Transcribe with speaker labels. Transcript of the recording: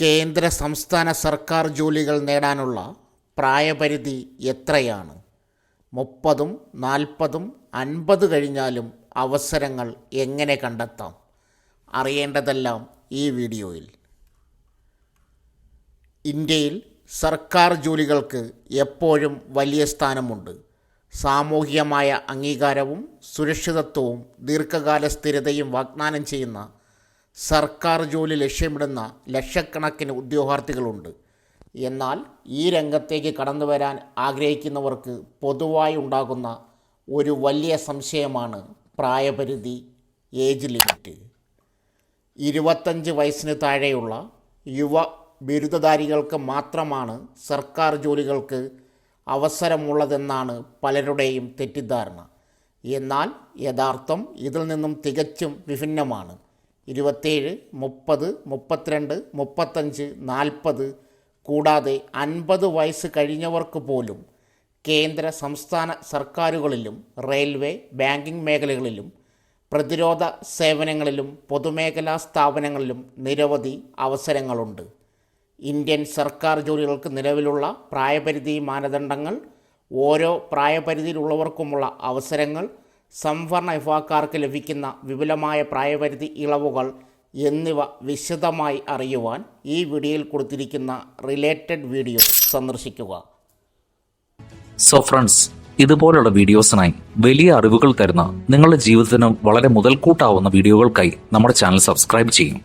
Speaker 1: കേന്ദ്ര സംസ്ഥാന സർക്കാർ ജോലികൾ നേടാനുള്ള പ്രായപരിധി എത്രയാണ്? മുപ്പതും നാൽപ്പതും അൻപത് കഴിഞ്ഞാലും അവസരങ്ങൾ എങ്ങനെ കണ്ടെത്താം? അറിയേണ്ടതെല്ലാം ഈ വീഡിയോയിൽ. ഇന്ത്യയിൽ സർക്കാർ ജോലികൾക്ക് എപ്പോഴും വലിയ സ്ഥാനമുണ്ട്. സാമൂഹികമായ അംഗീകാരവും സുരക്ഷിതത്വവും ദീർഘകാല സ്ഥിരതയും വാഗ്ദാനം ചെയ്യുന്ന സർക്കാർ ജോലി ലക്ഷ്യമിടുന്ന ലക്ഷക്കണക്കിന് ഉദ്യോഗാർത്ഥികളുണ്ട്. എന്നാൽ ഈ രംഗത്തേക്ക് കടന്നു വരാൻ ആഗ്രഹിക്കുന്നവർക്ക് പൊതുവായി ഉണ്ടാകുന്ന ഒരു വലിയ സംശയമാണ് പ്രായപരിധി ഏജ് ലിമിറ്റ്. ഇരുപത്തഞ്ച് വയസ്സിന് താഴെയുള്ള യുവ ബിരുദധാരികൾക്ക് മാത്രമാണ് സർക്കാർ ജോലികൾക്ക് അവസരമുള്ളതെന്നാണ് പലരുടെയും തെറ്റിദ്ധാരണ. എന്നാൽ യഥാർത്ഥം ഇതിൽ നിന്നും തികച്ചും വിഭിന്നമാണ്. ഇരുപത്തേഴ് മുപ്പത് മുപ്പത്തിരണ്ട് മുപ്പത്തഞ്ച് നാൽപ്പത് കൂടാതെ അൻപത് വയസ്സ് കഴിഞ്ഞവർക്ക് പോലും കേന്ദ്ര സംസ്ഥാന സർക്കാരുകളിലും റെയിൽവേ ബാങ്കിംഗ് മേഖലകളിലും പ്രതിരോധ സേവനങ്ങളിലും പൊതുമേഖലാ സ്ഥാപനങ്ങളിലും നിരവധി അവസരങ്ങളുണ്ട്. ഇന്ത്യൻ സർക്കാർ ജോലികൾക്ക് നിലവിലുള്ള പ്രായപരിധി മാനദണ്ഡങ്ങൾ ഓരോ പ്രായപരിധിയിലുള്ളവർക്കുമുള്ള അവസരങ്ങൾ സംവരണ വിഭാഗക്കാർക്ക് ലഭിക്കുന്ന വിപുലമായ പ്രായപരിധി ഇളവുകൾ എന്നിവ വിശദമായി അറിയുവാൻ ഈ വീഡിയോയിൽ കൊടുത്തിരിക്കുന്ന റിലേറ്റഡ് വീഡിയോ സന്ദർശിക്കുക.
Speaker 2: സോ ഫ്രണ്ട്സ് ഇതുപോലുള്ള വീഡിയോസിനായി വലിയ അറിവുകൾ തരുന്ന നിങ്ങളുടെ ജീവിതത്തിന് വളരെ മുതൽക്കൂട്ടാവുന്ന വീഡിയോകൾക്കായി നമ്മുടെ ചാനൽ സബ്സ്ക്രൈബ് ചെയ്യും.